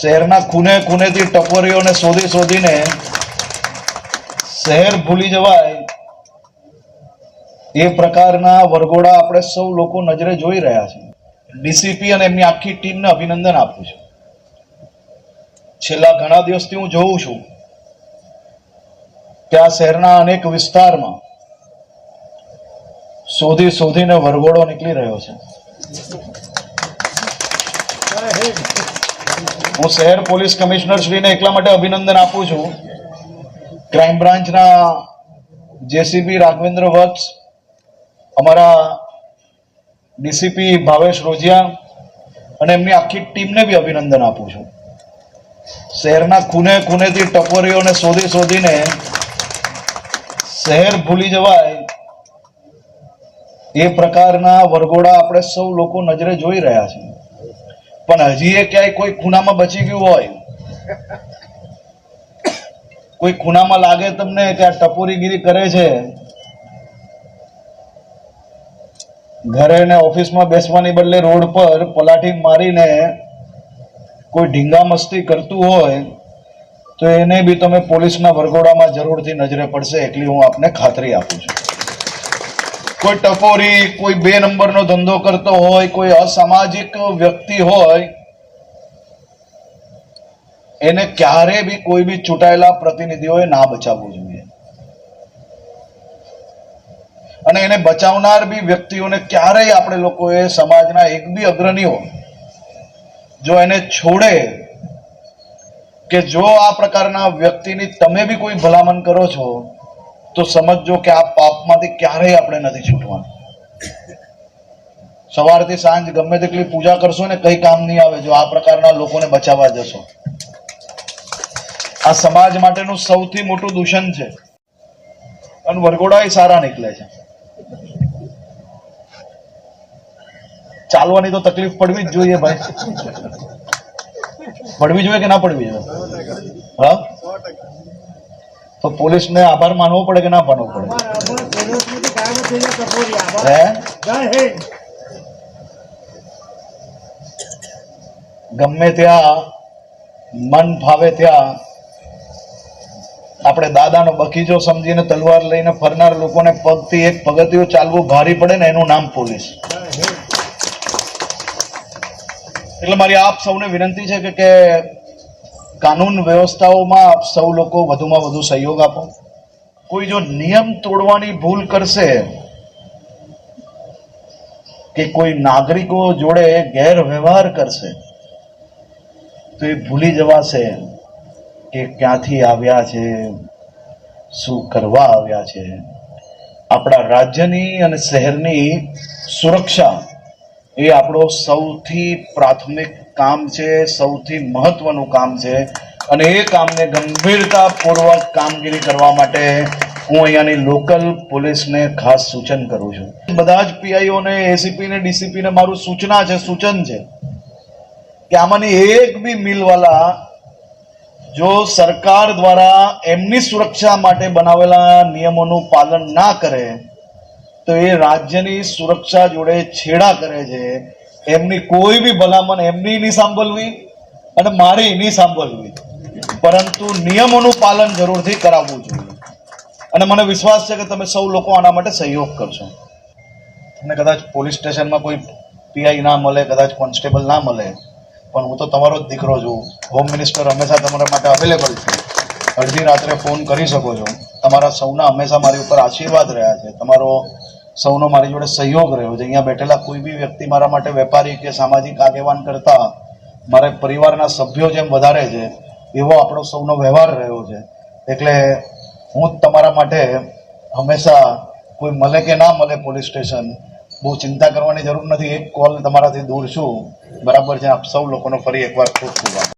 શહેરના ખૂને ખૂનેથી ટપોરીઓને શોધી શોધીને શહેર ભૂલી જવાય, એ પ્રકારના વરઘોડા આપણે સૌ લોકો નજરે જોઈ રહ્યા છે. ડીસીપી અને એમની આખી ટીમને અભિનંદન આપું છું. છેલ્લા ઘણા દિવસથી હું જોઉં છું કે આ શહેરના અનેક વિસ્તારમાં શોધી શોધીને વરઘોડો નીકળી રહ્યો છે. હું શહેર પોલીસ કમિશનર શ્રીને એટલા માટે અભિનંદન આપું છું. ક્રાઇમ બ્રાન્ચના જેસીબી રાઘવેન્દ્ર વત્સ, અમારા ડીસીપી ભાવેશ રોજિયા અને એમની આખી ટીમને બી અભિનંદન આપું છું. શહેરના ખૂને ખૂનેથી ટપોરીઓને શોધી શોધીને શહેર ભૂલી જવાય એ પ્રકારના વરઘોડા આપણે સૌ લોકો નજરે જોઈ રહ્યા છે પણ હજી એ ક્યાંય કોઈ ખૂણામાં બચી ગયું હોય. કોઈ ખૂણામાં લાગે તમને કે આ ટપોરીગીરી કરે છે? ઘરે ને ઓફિસમાં બેસવાની બદલે રોડ પર પલાઠી મારીને કોઈ ઢીંગા મસ્તી કરતું હોય, તો એને બી તમે પોલીસના વરઘોડામાં જરૂરથી નજરે પડશે એટલી હું આપને ખાતરી આપું છું. કોઈ ટફોરી કોઈ બે નંબરનો ધંધો કરતો હોય, કોઈ અસામાજિક વ્યક્તિ હોય, એને ક્યારે બી કોઈ બી ચૂંટાયેલા પ્રતિનિધિઓએ ના બચાવવું જોઈએ. અને એને બચાવનાર બી વ્યક્તિઓને ક્યારેય આપણે લોકોએ સમાજના એક બી અગ્રણીઓ જો એને છોડે કે જો આ પ્રકારના વ્યક્તિની તમે બી કોઈ ભલામણ કરો છો, તો સમજજો કે આ પાપમાંથી ક્યારેય આપણે નથી છૂટવાનું. સવારથી સાંજ ગમે તેટલી પૂજા કરશો ને કઈ કામ નહીં આવે, જો આ પ્રકારના લોકોને બચાવવા જશો. આ સમાજ માટેનું સૌથી મોટું દૂષણ છે. અને વરઘોડા એ સારા નીકળે છે. ચાલવાની તો તકલીફ પડવી જ જોઈએ ભાઈ. પડવી જોઈએ કે ના પડવી જોઈએ? હા? તો પોલીસને આભાર માનવો પડે કે ના માનવો પડે? હે? ગમે ત્યાં મન ફાવે ત્યાં આપણે દાદાનો બગીચો સમજીને તલવાર લઈને ફરનાર લોકોને પગથી એક પગથિયું ચાલવું ભારી પડે ને એનું નામ પોલીસ. એટલે મારી આપ સૌને વિનંતી છે કે કે કાનૂન વ્યવસ્થાઓમાં આપ સૌ લોકો વધુમાં વધુ સહયોગ આપો. કોઈ જો નિયમ તોડવાની ભૂલ કરશે કે કોઈ નાગરિકો જોડે ગેરવ્યવહાર કરશે, તો એ ભૂલી જવાશે કે ક્યાંથી આવ્યા છે, શું કરવા આવ્યા છે. આપણા રાજ્યની અને શહેરની સુરક્ષા એ આપણો સૌથી પ્રાથમિક કામ છે, સૌથી મહત્વનું કામ છે. અને એ કામને ગંભીરતાપૂર્વક કામગીરી કરવા માટે હું અહીંયાની લોકલ પોલીસને ખાસ સૂચન કરું છું. બધા જ પીઆઈઓને એસીપી ને ડીસીપી ને મારું સૂચના છે, સૂચન છે કે આમાંની એક બી મિલવાલા જો સરકાર દ્વારા એમની સુરક્ષા માટે બનાવેલા નિયમોનું પાલન ના કરે, તો એ રાજ્યની સુરક્ષા જોડે છેડા કરે છે. એમની કોઈ બી ભલામણ એમની નહીં સાંભળવી અને મારી નહીં સાંભળવી. પરંતુ નિયમોનું પાલન જરૂરથી કરાવવું જોઈએ. અને મને વિશ્વાસ છે કે તમે સૌ લોકો આના માટે સહયોગ કરશો. તમને કદાચ પોલીસ સ્ટેશનમાં કોઈ પીઆઈ ના મળે, કદાચ કોન્સ્ટેબલ ના મળે, પણ હું તો તમારો જ દીકરો છું. હોમ મિનિસ્ટર હંમેશા તમારા માટે અવેલેબલ છે. અડધી રાત્રે ફોન કરી શકો છો. તમારા સૌના હંમેશા મારી ઉપર આશીર્વાદ રહ્યા છે. તમારો સૌનો મારી જોડે સહયોગ રહ્યો. છે અહીંયા બેઠેલા કોઈ બી વ્યક્તિ મારા માટે વેપારી કે સામાજિક આગેવાન કરતા, મારા પરિવારના સભ્યો જેમ વધારે છે, એવો આપણો સૌનો વ્યવહાર રહ્યો છે. એટલે હું તમારા માટે હંમેશા કોઈ મળે કે ના મળે પોલીસ સ્ટેશન, બહુ ચિંતા કરવાની જરૂર નથી. એક કોલ તમારાથી દૂર છું. બરાબર છે, આપ સૌ લોકોનો ફરી એકવાર ખૂબ ખૂબ